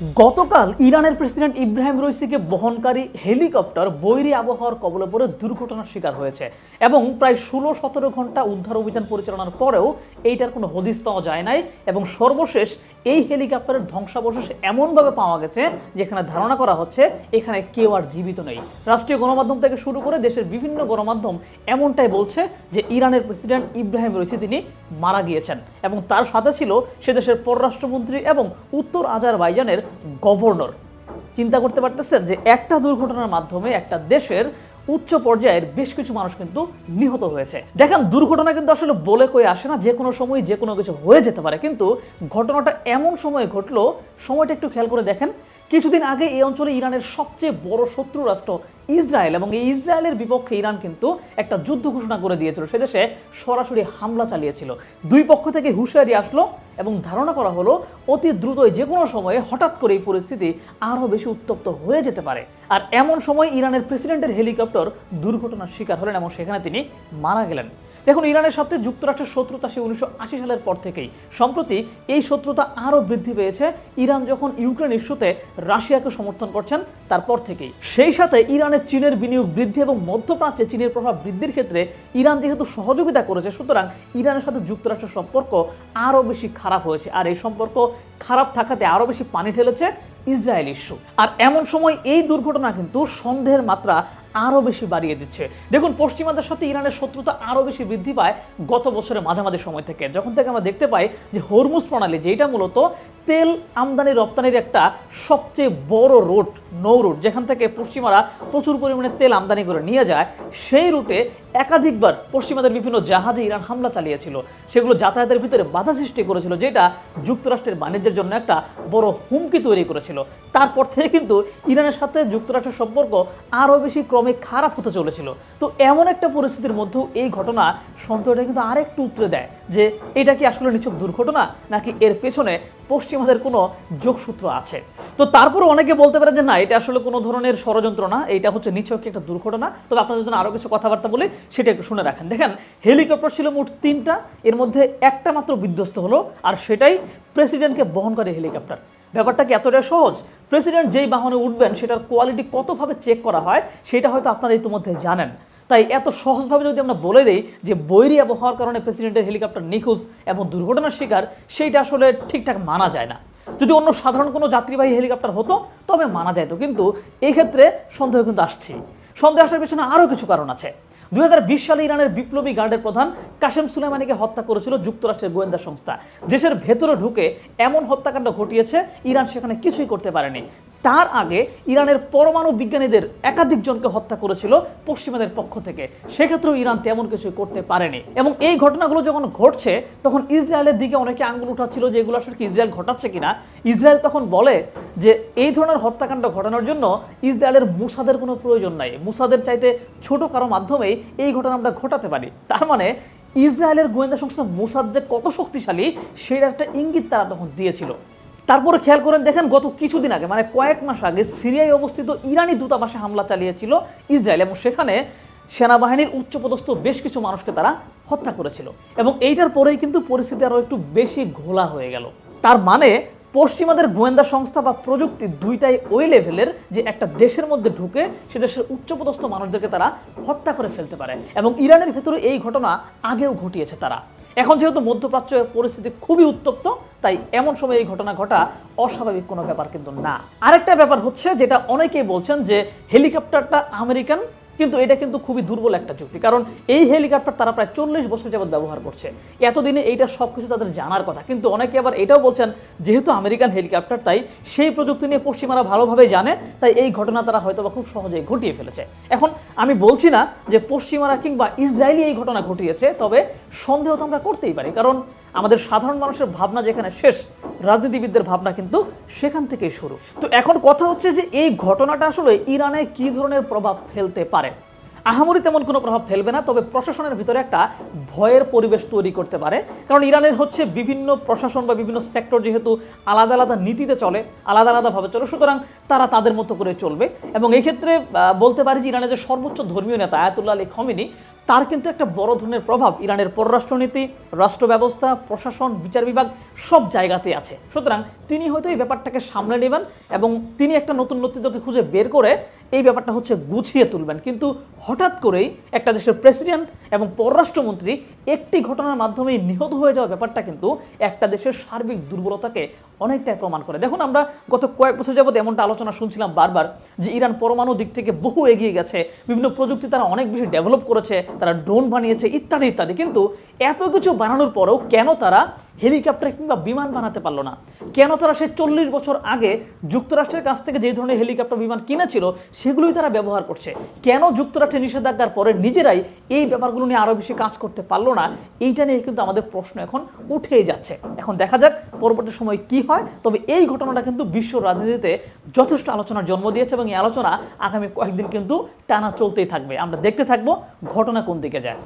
গতকাল ইরানের প্রেসিডেন্ট ইব্রাহিম রইসিকে বহনকারী হেলিকপ্টার বৈরী আবহাওয়ার কবলে পড়ে দুর্ঘটনার শিকার হয়েছে এবং প্রায় ষোলো সতেরো ঘণ্টা উদ্ধার অভিযান পরিচালনার পরেও এইটার কোনো হদিস পাওয়া যায় নাই এবং সর্বশেষ এই হেলিকপ্টারের ধ্বংসাবশেষ এমনভাবে পাওয়া গেছে যেখানে ধারণা করা হচ্ছে এখানে কেউ আর জীবিত নেই। রাষ্ট্রীয় গণমাধ্যম থেকে শুরু করে দেশের বিভিন্ন গণমাধ্যম এমনটাই বলছে যে ইরানের প্রেসিডেন্ট ইব্রাহিম রয়েছে, তিনি মারা গিয়েছেন এবং তার সাথে ছিল সে দেশের পররাষ্ট্রমন্ত্রী এবং উত্তর আজারবাইজানের গভর্নর। চিন্তা করতে পারতেছেন যে একটা দুর্ঘটনার মাধ্যমে একটা দেশের উচ্চ পর্যায়ের বেশ কিছু মানুষ কিন্তু নিহত হয়েছে। দেখেন, দুর্ঘটনা কিন্তু আসলে বলে কয়ে আসে না, যে কোনো সময় যে কোনো কিছু হয়ে যেতে পারে। কিন্তু ঘটনাটা এমন সময়ে ঘটলো, সময়টা একটু খেয়াল করে দেখেন কিছুদিন আগে এই অঞ্চলে ইরানের সবচেয়ে বড় শত্রু রাষ্ট্র ইসরায়েল এবং এই ইসরায়েলের বিপক্ষে ইরান কিন্তু একটা যুদ্ধ ঘোষণা করে দিয়েছিল। সে দেশে সরাসরি হামলা চালিয়েছিল। দুই পক্ষ থেকে হুঁশিয়ারি আসলো এবং ধারণা করা হলো, অতি দ্রুতই যে কোনো সময়ে হঠাৎ করে এই পরিস্থিতি আরও বেশি উত্তপ্ত হয়ে যেতে পারে। আর এমন সময় ইরানের প্রেসিডেন্টের হেলিকপ্টার দুর্ঘটনার শিকার হলেন এবং সেখানে তিনি মারা গেলেন। দেখুন, ইরানের সাথে যুক্তরাষ্ট্রের শত্রুতা সে উনিশশো আশি সালের পর থেকেই। সম্প্রতি এই শত্রুতা আরও বৃদ্ধি পেয়েছে। ইরান যখন ইউক্রেন ইস্যুতে রাশিয়াকে সমর্থন করছেন তারপর থেকেই। সেই সাথে ইরানের চীনের বিনিয়োগ বৃদ্ধি এবং মধ্যপ্রাচ্যে চীনের প্রভাব বৃদ্ধির ক্ষেত্রে ইরান যেহেতু সহযোগিতা করেছে, সুতরাং ইরানের সাথে যুক্তরাষ্ট্রের সম্পর্ক আরও বেশি খারাপ হয়েছে আর এই সম্পর্ক খারাপ থাকাতে আরও বেশি পানি ঠেলেছে ইসরায়েল ইস্যু। আর এমন সময় এই দুর্ঘটনা কিন্তু সন্দেহের মাত্রা আরও বেশি বাড়িয়ে দিচ্ছে। দেখুন, পশ্চিমাদের সাথে ইরানের শত্রুতা আরও বেশি বৃদ্ধি পায় গত বছরের মাঝামাঝি সময় থেকে। যখন থেকে আমরা দেখতে পাই যে হরমুজ প্রণালী যেটা মূলত তেল আমদানি রপ্তানির একটা সবচেয়ে বড় রুট, নৌ রুট, যেখান থেকে পশ্চিমারা প্রচুর পরিমাণে তেল আমদানি করে নিয়ে যায়, সেই রুটে একাধিকবার পশ্চিমাদের বিভিন্ন জাহাজে ইরান হামলা চালিয়েছিল। সেগুলো যাতায়াতের ভিতরে বাধা সৃষ্টি করেছিল, যেটা যুক্তরাষ্ট্রের বাণিজ্যের জন্য একটা বড় হুমকি তৈরি করেছিল। তারপর থেকে কিন্তু ইরানের সাথে যুক্তরাষ্ট্রের সম্পর্ক আরও বেশি ক্রমে খারাপ হতে চলেছিল। তো এমন একটা পরিস্থিতির মধ্যেও এই ঘটনা সন্দেহটা কিন্তু আরেকটু উতরে দেয়, যে এটা কি আসলে নিছক দুর্ঘটনা, নাকি এর পেছনে পশ্চিমাদের কোনো যোগসূত্র আছে? তো তারপর অনেকে বলতে পারে যে না, এটা আসলে কোনো ধরনের ষড়যন্ত্র না, এটা হচ্ছে নিছক একটা দুর্ঘটনা। তবে আপনাদের জন্য আরও কিছু কথাবার্তা বলে, সেটা একটু শুনে রাখেন। দেখেন, হেলিকপ্টার ছিল মোট তিনটা, এর মধ্যে একটা মাত্র বিধ্বস্ত হলো, আর সেটাই প্রেসিডেন্টকে বহন করে হেলিকপ্টার। ব্যাপারটা কি এতটা সহজ? প্রেসিডেন্ট যেই বাহনে উঠবেন, সেটার কোয়ালিটি কতভাবে চেক করা হয়, সেটা হয়তো আপনারা ইতিমধ্যে জানেন। তাই এত সহজভাবে যদি আমরা বলে দিই যে বৈরি আবহাওয়ার কারণে প্রেসিডেন্টের হেলিকপ্টার নিখোঁজ এবং দুর্ঘটনার শিকার, সেইটা আসলে ঠিকঠাক মানা যায় না। যদি অন্য সাধারণ কোনো যাত্রীবাহী হেলিকপ্টার হতো, তবে মানা যেত কিন্তু এই ক্ষেত্রে সন্দেহ কিন্তু আসছে। সন্দেহ আসার পেছনে আরও কিছু কারণ আছে। দুই হাজার বিশ সালে ইরানের বিপ্লবী গার্ডের প্রধান কাশেম সুলেমানিকে হত্যা করেছিল যুক্তরাষ্ট্রের গোয়েন্দা সংস্থা। দেশের ভেতরে ঢুকে এমন হত্যাকাণ্ড ঘটিয়েছে, ইরান সেখানে কিছুই করতে পারেনি। তার আগে ইরানের পরমাণু বিজ্ঞানীদের একাধিক জনকে হত্যা করেছিল পশ্চিমাদের পক্ষ থেকে। সেক্ষেত্রেও ইরান তেমন কিছুই করতে পারেনি। এবং এই ঘটনাগুলো যখন ঘটছে, তখন ইসরায়েলের দিকে অনেকে আঙ্গুল উঠাচ্ছিল যে এগুলো আসলে কি ইসরায়েল ঘটাচ্ছে কিনা। ইসরায়েল তখন বলে যে, এই ধরনের হত্যাকাণ্ড ঘটানোর জন্য ইসরায়েলের মুসাদের কোনো প্রয়োজন নাই। মুসাদের চাইতে ছোট কারও মাধ্যমেই এই ঘটনা আমরা ঘটাতে পারি। তার মানে ইসরায়েলের গোয়েন্দা সংস্থা মুসাদ যে কত শক্তিশালী সেটা একটা ইঙ্গিত তারা তখন দিয়েছিল। তারপরে খেয়াল করেন, দেখেন গত কিছুদিন আগে মানে কয়েক মাস আগে সিরিয়ায় অবস্থিত ইরানি দূতাবাসে হামলা চালিয়েছিল ইসরায়েল এবং সেখানে সেনাবাহিনীর উচ্চপদস্থ বেশ কিছু মানুষকে তারা হত্যা করেছিল। এবং এইটার পরেই কিন্তু পরিস্থিতি আরও একটু বেশি ঘোলা হয়ে গেল। তার মানে পশ্চিমাদের গোয়েন্দা সংস্থা বা প্রযুক্তি দুইটাই ওই লেভেলের যে একটা দেশের মধ্যে ঢুকে সে দেশের উচ্চপদস্থ মানুষদেরকে তারা হত্যা করে ফেলতে পারে। এবং ইরানের ভেতরে এই ঘটনা আগেও ঘটিয়েছে তারা। এখন যেহেতু মধ্যপ্রাচ্যের পরিস্থিতি খুবই উত্তপ্ত, তাই এমন সময় এই ঘটনা ঘটা অস্বাভাবিক কোনো ব্যাপার কিন্তু না। আরেকটা ব্যাপার হচ্ছে যেটা অনেকেই বলছেন যে হেলিকপ্টারটা আমেরিকান, কিন্তু এটা কিন্তু খুবই দুর্বল একটা যুক্তি। কারণ এই হেলিকপ্টার তারা প্রায় চল্লিশ বছর যাবত ব্যবহার করছে। এতদিনে এইটা সব কিছু তাদের জানার কথা। কিন্তু অনেকে আবার এটাও বলছেন, যেহেতু আমেরিকান হেলিকপ্টার, তাই সেই প্রযুক্তি নিয়ে পশ্চিমারা ভালোভাবে জানে, তাই এই ঘটনা তারা হয়তো বা খুব সহজেই ঘটিয়ে ফেলেছে। এখন আমি বলছি না যে পশ্চিমারা কিংবা ইসরায়েলি এই ঘটনা ঘটিয়েছে, তবে সন্দেহ তো আমরা করতেই পারি, কারণ আমাদের সাধারণ মানুষের ভাবনা যেখানে শেষ, রাজনীতিবিদদের ভাবনা কিন্তু সেখান থেকেই শুরু। তো এখন কথা হচ্ছে যে এই ঘটনাটা আসলে ইরানে কি ধরনের প্রভাব ফেলতে পারে? আহামরি তেমন কোনো প্রভাব ফেলবে না, তবে প্রশাসনের ভিতরে একটা ভয়ের পরিবেশ তৈরি করতে পারে, কারণ ইরানের হচ্ছে বিভিন্ন প্রশাসন বা বিভিন্ন সেক্টর যেহেতু আলাদা আলাদা নীতিতে চলে, আলাদা আলাদাভাবে চলে, সুতরাং তারা তাদের মতো করে চলবে। এবং এক্ষেত্রে বলতে পারি যে ইরানের যে সর্বোচ্চ ধর্মীয় নেতা আয়াতুল্লাহ আলী খমিনি তার কিন্তু একটা বড় ধরনের প্রভাব ইরানের পররাষ্ট্রনীতি রাষ্ট্র ব্যবস্থা প্রশাসন, বিচার বিভাগ সব জায়গাতে আছে। সুতরাং তিনি হয়তো এই ব্যাপারটাকে সামলে নেবেন এবং তিনি একটা নতুন নেতৃত্বকে খুঁজে বের করে এই ব্যাপারটা হচ্ছে গুছিয়ে তুলবেন। কিন্তু হঠাৎ করেই একটা দেশের প্রেসিডেন্ট এবং পররাষ্ট্রমন্ত্রী একটি ঘটনার মাধ্যমে নিহত হয়ে যাওয়া ব্যাপারটা কিন্তু একটা দেশের সার্বিক দুর্বলতাকে অনেকটাই প্রমাণ করে। দেখুন, আমরা গত কয়েক বছর যাবত এমনটা আলোচনা শুনছিলাম বারবার যে ইরান পরমাণু দিক থেকে বহু এগিয়ে গেছে, বিভিন্ন প্রযুক্তি তারা অনেক বেশি ডেভেলপ করেছে, তারা ড্রোন বানিয়েছে, ইত্যাদি ইত্যাদি। কিন্তু এত কিছু বানানোর পরেও কেন তারা হেলিকপ্টার কিংবা বিমান বানাতে পারল না। কেন তারা সে চল্লিশ বছর আগে যুক্তরাষ্ট্রের কাছ থেকে যে ধরনের হেলিকপ্টার বিমান কিনেছিল, সেগুলোই তারা ব্যবহার করছে। কেন যুক্তরাষ্ট্রের নিষেধাজ্ঞার পরে নিজেরাই এই ব্যাপারগুলো নিয়ে আরও বেশি কাজ করতে পারল না, এইটা নিয়ে কিন্তু আমাদের প্রশ্ন এখন উঠেই যাচ্ছে। এখন দেখা যাক পরবর্তী সময় কি হয়, তবে এই ঘটনাটা কিন্তু বিশ্ব রাজনীতিতে যথেষ্ট আলোচনার জন্ম দিয়েছে এবং এই আলোচনা আগামী কয়েকদিন কিন্তু টানা চলতেই থাকবে। আমরা দেখতে থাকব ঘটনা কোন দিকে যায়।